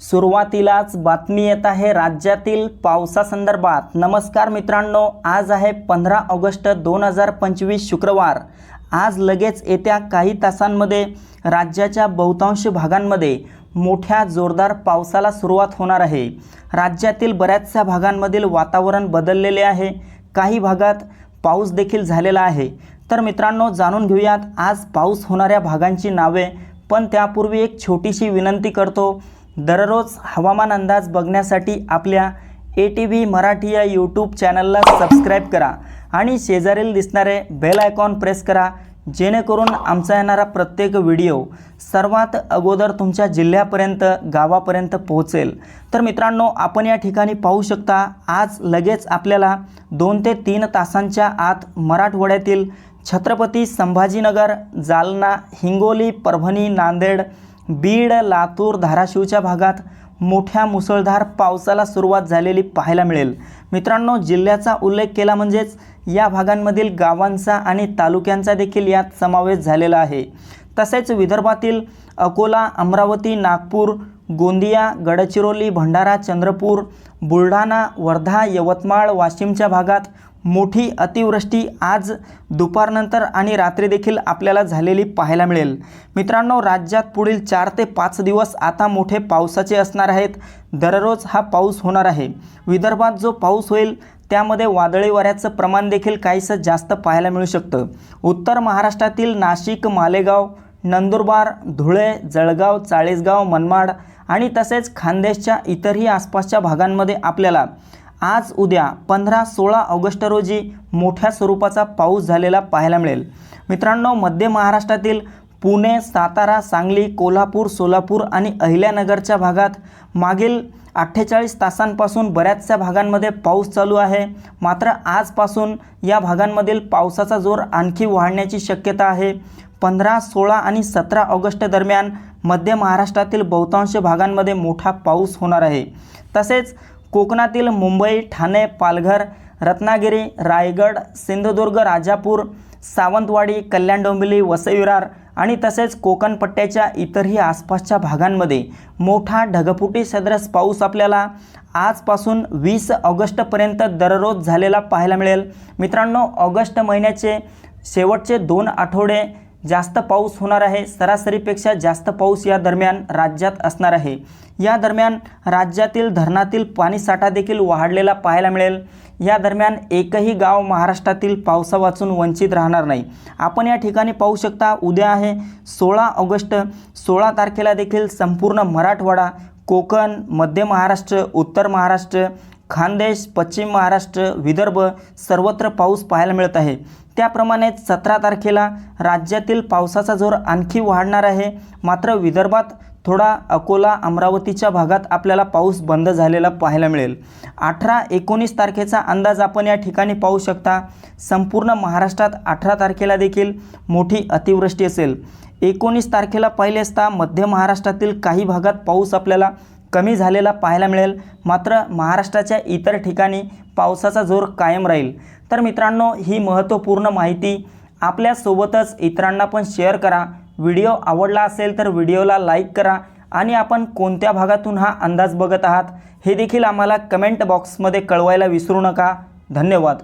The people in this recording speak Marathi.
सुरुवातीलाच बातमी येत आहे राज्यातील पावसासंदर्भात. नमस्कार मित्रांनो आज आहे पंधरा ऑगस्ट दोन हजार पंचवीस शुक्रवार. आज लगेच येत्या काही तासांमध्ये राज्याच्या बहुतांश भागांमध्ये मोठ्या जोरदार पावसाला सुरुवात होणार आहे. राज्यातील बऱ्याचशा भागांमधील वातावरण बदललेले आहे. काही भागात पाऊस देखील झालेला आहे. तर मित्रांनो जाणून घेऊयात आज पाऊस होणाऱ्या भागांची नावे. पण त्यापूर्वी एक छोटीशी विनंती करतो दररोज हवामान अंदाज बघण्यासाठी आपल्या ए टी व्ही मराठी या यूट्यूब चॅनलला सबस्क्राईब करा आणि शेजारील दिसणारे बेल आयकॉन प्रेस करा जेणेकरून आमचा येणारा प्रत्येक व्हिडिओ सर्वात अगोदर तुमच्या जिल्ह्यापर्यंत गावापर्यंत पोहोचेल. तर मित्रांनो आपण या ठिकाणी पाहू शकता आज लगेच आपल्याला दोन ते तीन तासांच्या आत मराठवाड्यातील छत्रपती संभाजीनगर जालना हिंगोली परभणी नांदेड बीड लातूर धाराशिवच्या भागात मोठ्या मुसळधार पावसाला सुरुवात झालेली पाहायला मिळेल. मित्रांनो जिल्ह्याचा उल्लेख केला म्हणजेच या भागांमधील गावांचा आणि तालुक्यांचा देखील यात समावेश झालेला आहे. तसेच विदर्भातील अकोला अमरावती नागपूर गोंदिया गडचिरोली भंडारा चंद्रपूर बुलढाणा वर्धा यवतमाळ वाशिमच्या भागात मोठी अतिवृष्टी आज दुपारनंतर आणि रात्री देखील आपल्याला झालेली पाहायला मिळेल. मित्रांनो राज्यात पुढील चार ते पाच दिवस आता मोठे पावसाचे असणार आहेत. दररोज हा पाऊस होणार आहे. विदर्भात जो पाऊस होईल त्यामध्ये वादळी वाऱ्याचं प्रमाण देखील काहीसं जास्त पाहायला मिळू शकतं. उत्तर महाराष्ट्रातील नाशिक मालेगाव नंदुरबार धुळे जळगाव चाळीसगाव मनमाड आणि तसेच खानदेशच्या इतरही आसपासच्या भागांमध्ये आपल्याला आज उद्या पंधरा सोळा ऑगस्ट रोजी मोठ्या स्वरूपाचा पाऊस झालेला पाहायला मिळेल. मित्रांनो मध्य महाराष्ट्रातील पुणे सातारा सांगली कोल्हापूर सोलापूर आणि अहिल्यानगरच्या भागात मागील अठ्ठेचाळीस तासांपासून बऱ्याचशा भागांमध्ये पाऊस चालू आहे. मात्र आजपासून या भागांमधील पावसाचा जोर आणखी वाढण्याची शक्यता आहे. पंधरा सोळा आणि सतरा ऑगस्ट दरम्यान मध्य महाराष्ट्रातील बहुतांश भागांमध्ये मोठा पाऊस होणार आहे. तसेच कोकणातील मुंबई ठाणे पालघर रत्नागिरी रायगड सिंधुदुर्ग राजापूर सावंतवाडी कल्याण डोंबिवली वसईविरार आणि तसेच कोकण पट्ट्याच्या इतरही आसपासच्या भागांमध्ये मोठा ढगफुटी सदृश पाऊस आपल्याला आजपासून वीस ऑगस्टपर्यंत दररोज झालेला पाहायला मिळेल. मित्रांनो ऑगस्ट महिन्याचे शेवटचे दोन आठवडे जास्त पाऊस होणार आहे. सरासरीपेक्षा जास्त पाऊस या दरम्यान राज्यात असणार आहे. या दरम्यान राज्यातील धरणातील पाणीसाठा देखील वाढलेला पाहायला मिळेल. या दरम्यान एकही गाव महाराष्ट्रातील पावसावाचून वंचित राहणार नाही. आपण या ठिकाणी पाहू शकता उद्या आहे सोळा ऑगस्ट. सोळा तारखेला देखील संपूर्ण मराठवाडा कोकण मध्य महाराष्ट्र उत्तर महाराष्ट्र खानदेश पश्चिम महाराष्ट्र विदर्भ सर्वत्र पाऊस पाहायला मिळत आहे. त्याप्रमाणेच सतरा तारखेला राज्यातील पावसाचा जोर आणखी वाढणार आहे. मात्र विदर्भात थोडा अकोला अमरावतीच्या भागात आपल्याला पाऊस बंद झालेला पाहायला मिळेल. अठरा एकोणीस तारखेचा अंदाज आपण या ठिकाणी पाहू शकता. संपूर्ण महाराष्ट्रात अठरा तारखेला देखील मोठी अतिवृष्टी असेल. एकोणीस तारखेला पाहिले असता मध्य महाराष्ट्रातील काही भागात पाऊस आपल्याला कमी झालेला पाहायला मिळेल. मात्र महाराष्ट्राच्या इतर ठिकाणी पावसाचा जोर कायम राहील. तर मित्रांनो ही महत्त्वपूर्ण माहिती आपल्यासोबतच इतरांना पण शेअर करा. व्हिडिओ आवडला असेल तर व्हिडिओला लाईक करा आणि आपण कोणत्या भागातून हा अंदाज बघत आहात हे देखील आम्हाला कमेंट बॉक्समध्ये कळवायला विसरू नका. धन्यवाद.